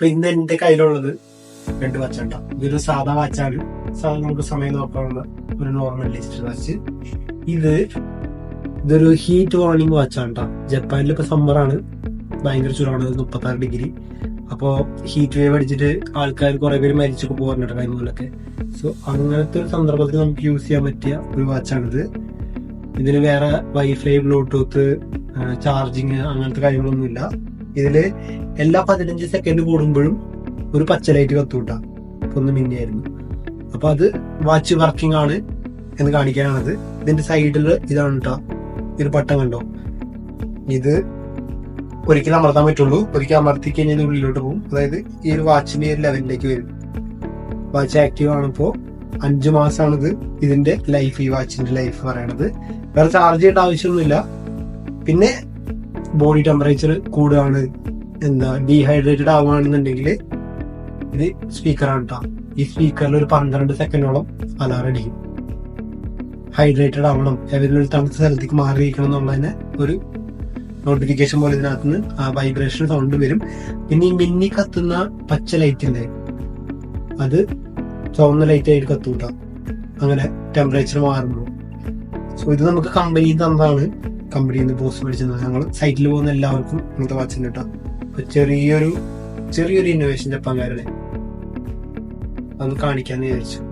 അപ്പൊ ഇന്ന് എന്റെ കയ്യിലുള്ളത് രണ്ട് വച്ചണ്ട? ഇതൊരു സാധാ വാച്ചാണ്. സാധാ നമുക്ക് സമയം നോക്കാനുള്ള ഒരു നോർമൽ ലിസ്റ്റ് വാച്ച്. ഇത് ഇതൊരു ഹീറ്റ് വാർണിംഗ് വാച്ചാണ് കേട്ടോ ജപ്പാനിൽ ഇപ്പൊ സമ്മറാണ് ഭയങ്കര ചൂടാണ്. മുപ്പത്തി ആറ് ഡിഗ്രി അപ്പോ ഹീറ്റ് വേവ് അടിച്ചിട്ട് ആൾക്കാർ കുറെ പേര് മരിച്ചൊക്കെ പോകാറുണ്ട് കാര്യങ്ങളിലൊക്കെ സോ അങ്ങനത്തെ ഒരു സന്ദർഭത്തിൽ നമുക്ക് യൂസ് ചെയ്യാൻ പറ്റിയ ഒരു വാച്ചാണിത് ഇതിന് വേറെ വൈഫൈ ബ്ലൂടൂത്ത് ചാർജിങ് അങ്ങനത്തെ കാര്യങ്ങളൊന്നുമില്ല. ഇതിൽ എല്ലാ പതിനഞ്ച് സെക്കൻഡ് കൂടുമ്പോഴും ഒരു പച്ച ലൈറ്റ് കത്തൂട്ട. ഒന്ന് മിന്നിയായിരുന്നു. അപ്പൊ അത് വാച്ച് വർക്കിംഗ് ആണ് എന്ന് കാണിക്കാനാണത്. ഇതിന്റെ സൈഡിൽ ഇതാണ് കേട്ടോ ഒരു പട്ടം കണ്ടോ? ഇത് ഒരിക്കലും അമർത്താൻ പറ്റുള്ളൂ. ഒരിക്കൽ അമർത്തി കഴിഞ്ഞാൽ ഉള്ളിലോട്ട് പോകും. അതായത് ഈ ഒരു വാച്ചിന്റെ ഒരു ലെവലിലേക്ക് വരും. Watch active ആണിപ്പോ. അഞ്ചു മാസമാണ് ഇത് ഇതിന്റെ ലൈഫ് ഈ വാച്ചിന്റെ ലൈഫ് പറയണത്. വേറെ ചാർജ് ചെയ്യേണ്ട ആവശ്യമൊന്നുമില്ല. പിന്നെ ബോഡി ടെമ്പറേച്ചർ കൂടുകയാണ് എന്താ ഡീഹൈഡ്രേറ്റഡ് ആവുകയാണെന്നുണ്ടെങ്കിൽ ഇത് സ്പീക്കറാണ് കേട്ടോ ഈ സ്പീക്കറിൽ ഒരു പന്ത്രണ്ട് സെക്കൻഡോളം അലാറം അടിക്കും. ഹൈഡ്രേറ്റഡ് ആവണം. ഏതെങ്കിലും ഒരു തണുത്ത സ്ഥലത്തേക്ക് മാറിയിരിക്കണം എന്നുള്ളതിന് ഒരു നോട്ടിഫിക്കേഷൻ പോലെ ഇതിനകത്ത് നിന്ന് ആ വൈബ്രേഷൻ സൗണ്ട് വരും. പിന്നെ ഈ മിന്നി കത്തുന്ന പച്ച ലൈറ്റിന്റെ അത് ചുവന്ന ലൈറ്റ് ആയിട്ട് കത്തൂട്ടാം അങ്ങനെ ടെമ്പറേച്ചർ മാറുമ്പോൾ. സോ ഇത് നമുക്ക് കമ്പനി തന്നതാണ് കമ്പനിയിൽ നിന്ന് പോസ്റ്റ് മേടിച്ചത് ഞങ്ങൾ സൈറ്റിൽ പോകുന്ന എല്ലാവർക്കും ഇങ്ങനത്തെ വാച്ചിന് കിട്ടാം. അപ്പൊ ചെറിയൊരു ചെറിയൊരു ഇന്നോവേഷൻ ജപ്പാൻകാരുടെ. അതൊന്ന് കാണിക്കാന്ന് വിചാരിച്ചു.